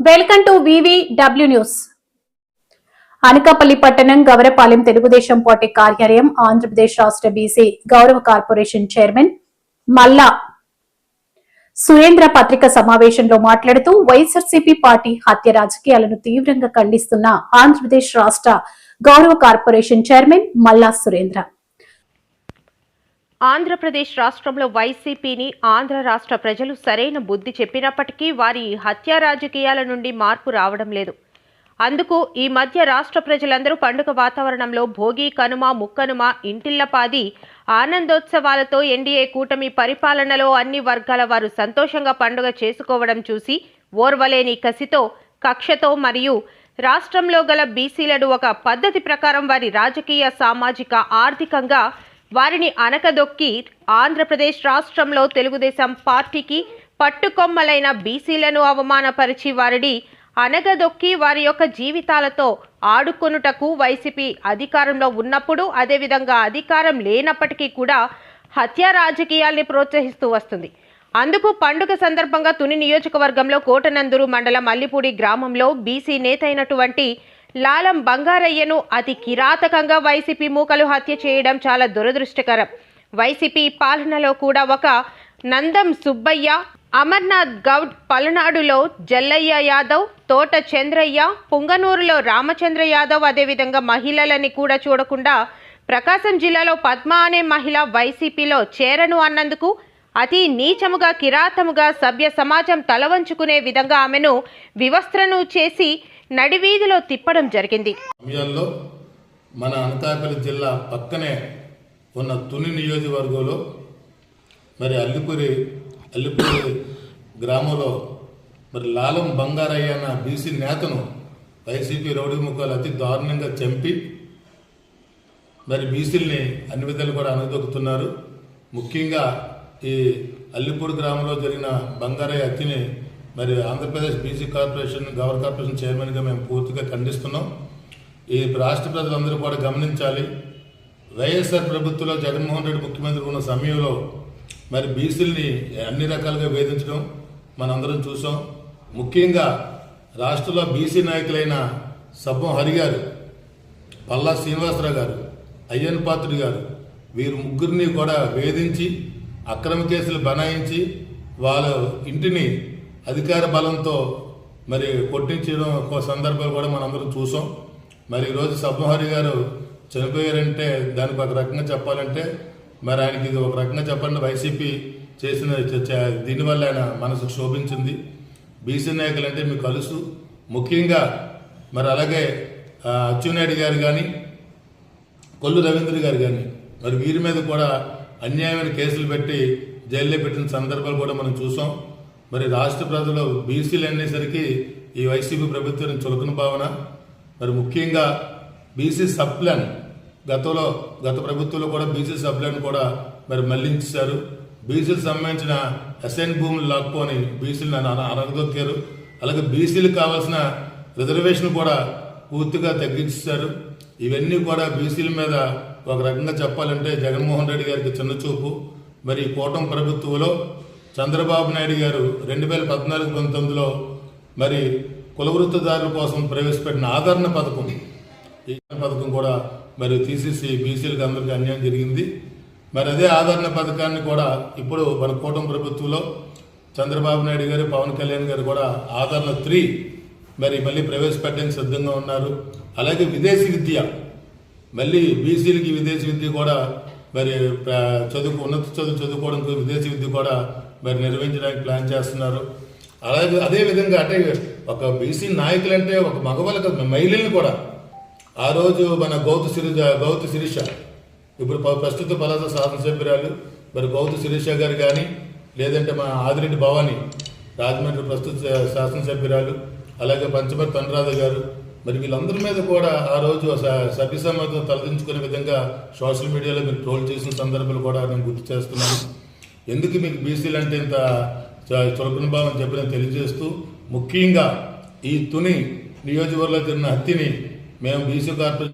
Welcome to V V W news. Anakapalli పట్టణం Gourapalem Telugu Desam party కార్యాలయం ఆంధ్రప్రదేశ్ రాష్ట్ర బీసీ గౌరవ కార్పొరేషన్ చైర్మన్ మల్లా సురేంద్ర పత్రిక సమావేశంలో మాట్లాడుతూ వైఎస్ఆర్సీపీ పార్టీ హత్య రాజకీయాలను తీవ్రంగా ఖండిస్తున్న ఆంధ్రప్రదేశ్ రాష్ట్ర గౌరవ కార్పొరేషన్ చైర్మన్ మల్లా సురేంద్ర. ఆంధ్రప్రదేశ్ రాష్ట్రంలో వైసీపీని ఆంధ్ర రాష్ట్ర ప్రజలు సరైన బుద్ధి చెప్పినప్పటికీ వారి హత్యా రాజకీయాల నుండి మార్పు రావడం లేదు. అందుకు ఈ మధ్య రాష్ట్ర ప్రజలందరూ పండుగ వాతావరణంలో భోగి కనుమ ముక్కనుమ ఇంటిల్లపాది ఆనందోత్సవాలతో ఎన్డీఏ కూటమి పరిపాలనలో అన్ని వర్గాల వారు సంతోషంగా పండుగ చేసుకోవడం చూసి ఓర్వలేని కసితో కక్షతో మరియు రాష్ట్రంలో గల బీసీలను ఒక పద్ధతి ప్రకారం వారి రాజకీయ సామాజిక ఆర్థికంగా వారిని అనకదొక్కి ఆంధ్రప్రదేశ్ రాష్ట్రంలో తెలుగుదేశం పార్టీకి పట్టుకొమ్మలైన బీసీలను అవమానపరిచి వారిని అనగదొక్కి వారి యొక్క జీవితాలతో ఆడుకొనుటకు వైసీపీ అధికారంలో ఉన్నప్పుడు అదేవిధంగా అధికారం లేనప్పటికీ కూడా హత్యా రాజకీయాల్ని ప్రోత్సహిస్తూ వస్తుంది. అందుకు పండుగ సందర్భంగా తుని నియోజకవర్గంలో కోటనందూరు మండలం మల్లిపూడి గ్రామంలో బీసీ నేత అయినటువంటి లాలం బంగారయ్యను అతి కిరాతకంగా వైసీపీ మూకలు హత్య చేయడం చాలా దురదృష్టకరం. వైసీపీ పాలనలో కూడా ఒక నందం సుబ్బయ్య అమర్నాథ్ గౌడ్ పలనాడులో జల్లయ్య యాదవ్ తోట చంద్రయ్య పుంగనూరులో రామచంద్ర యాదవ్ అదేవిధంగా మహిళలని కూడా చూడకుండా ప్రకాశం జిల్లాలో పద్మ అనే మహిళ వైసీపీలో చేరను అన్నందుకు అతి నీచముగా కిరాతముగా సభ్య సమాజం తలవంచుకునే విధంగా ఆమెను వివస్త్రను చేసి నడివీధిలో తిప్పడం జరిగింది. సమయంలో మన అనకాపల్లి జిల్లా పక్కనే ఉన్న తుని నియోజకవర్గంలో మరి అల్లిపూరి అల్లిపూరి గ్రామంలో మరి లాలం బంగారయ్య అన్న బీసీ నేతను వైసీపీ రౌడీ ముఖాలు అతి దారుణంగా చంపి మరి బీసీల్ని అన్ని విధాలు కూడా అనదొక్కుతున్నారు ముఖ్యంగా ఈ అల్లిపూడి గ్రామంలో జరిగిన బంగారయ్య అతిని మరి ఆంధ్రప్రదేశ్ బీసీ కార్పొరేషన్ గవర్ కార్పొరేషన్ చైర్మన్గా మేము పూర్తిగా ఖండిస్తున్నాం. ఈ రాష్ట్ర ప్రజలందరూ కూడా గమనించాలి. వైఎస్ఆర్ ప్రభుత్వంలో జగన్మోహన్ రెడ్డి ముఖ్యమంత్రి ఉన్న సమయంలో మరి బీసీలని అన్ని రకాలుగా వేధించడం మనందరం చూసాం. ముఖ్యంగా రాష్ట్రంలో బీసీ నాయకులైన సబ్బం హరి గారు పల్లా శ్రీనివాసరావు గారు అయ్యన్ పాత్రుడు గారు వీరు ముగ్గురిని కూడా వేధించి అక్రమ కేసులు బనాయించి వాళ్ళ ఇంటిని అధికార బలంతో మరి కొట్టించడం ఒక సందర్భాలు కూడా మనందరం చూసాం. మరి ఈరోజు సబ్మహరి గారు చనిపోయారంటే దానికి ఒక రకంగా చెప్పాలంటే మరి ఆయనకి ఇది ఒక రకంగా చెప్పండి వైసీపీ చేసిన దీనివల్ల ఆయన మనసు క్షోభించింది. బీసీ నాయకులు అంటే మీకు కలుసు. ముఖ్యంగా మరి అలాగే ఆ, అచ్చెన్నాయుడు గారు కానీ కొల్లు రవీంద్ర గారు కానీ మరి వీరి మీద కూడా అన్యాయమైన కేసులు పెట్టి జైల్లో పెట్టిన సందర్భాలు కూడా మనం చూసాం. మరి రాష్ట్ర ప్రజలు బీసీలు అనేసరికి ఈ వైసీపీ ప్రభుత్వం చులకన భావన. మరి ముఖ్యంగా బీసీ సబ్ ప్లాన్ గతంలో గత ప్రభుత్వంలో కూడా బీసీ సబ్ ప్లాన్ కూడా మరి మళ్ళించారు. బీసీలకు సంబంధించిన అసైన్ భూములు లాక్కొని బీసీలను అనగదొక్కారు. అలాగే బీసీలకు కావాల్సిన రిజర్వేషన్ కూడా పూర్తిగా తగ్గించారు. ఇవన్నీ కూడా బీసీల మీద ఒక రకంగా చెప్పాలంటే జగన్మోహన్ రెడ్డి గారికి చిన్న చూపు మరి ఈ కూటమి ప్రభుత్వంలో చంద్రబాబు నాయుడు గారు రెండు వేల పద్నాలుగు పంతొమ్మిదిలో మరి కులవృత్తిదారుల కోసం ప్రవేశపెట్టిన ఆదరణ పథకం ఈ పథకం కూడా మరి తీసేసి బీసీలకు అందరికీ అన్యాయం జరిగింది. మరి అదే ఆదరణ పథకాన్ని కూడా ఇప్పుడు మన కూటమి ప్రభుత్వంలో చంద్రబాబు నాయుడు గారు పవన్ కళ్యాణ్ గారు కూడా ఆదరణ త్రీ మరి మళ్ళీ ప్రవేశపెట్టడానికి సిద్ధంగా ఉన్నారు. అలాగే విదేశీ విద్య మళ్ళీ బీసీలకి విదేశీ విద్య కూడా మరి చదువుకు ఉన్నత చదువు చదువుకోవడానికి విదేశీ విద్య కూడా మరి నిర్వహించడానికి ప్లాన్ చేస్తున్నారు. అలాగే అదే విధంగా అంటే ఒక బీసీ నాయకులంటే ఒక మగవాళ్ళకి మహిళల్ని కూడా ఆ రోజు మన గౌతు శిరీష గౌతు శిరీష. ఇప్పుడు ప్రస్తుత ప్రస్తుత పలాస శాసనసభ్యురాలు మరి గౌతు శిరీష గారు కానీ లేదంటే మన ఆదిరెడ్డి భవాని రాజమండ్రి ప్రస్తుత శాసనసభ్యురాలు అలాగే పంచమర్తి అనురాధ గారు. మరి వీళ్ళందరి మీద కూడా ఆ రోజు సభ్య సమాజం తలదించుకునే విధంగా సోషల్ మీడియాలో మీరు ట్రోల్ చేసిన సందర్భాలు కూడా నేను గుర్తు చేస్తున్నాను. ఎందుకు మీకు బీసీలు అంటే ఇంత చ- చులకన భావం చెప్పిన తెలియజేస్తూ ముఖ్యంగా ఈ తుని నియోజకవర్గంలో జరిగిన హత్యని మేము బీసీ కార్పొరేషన్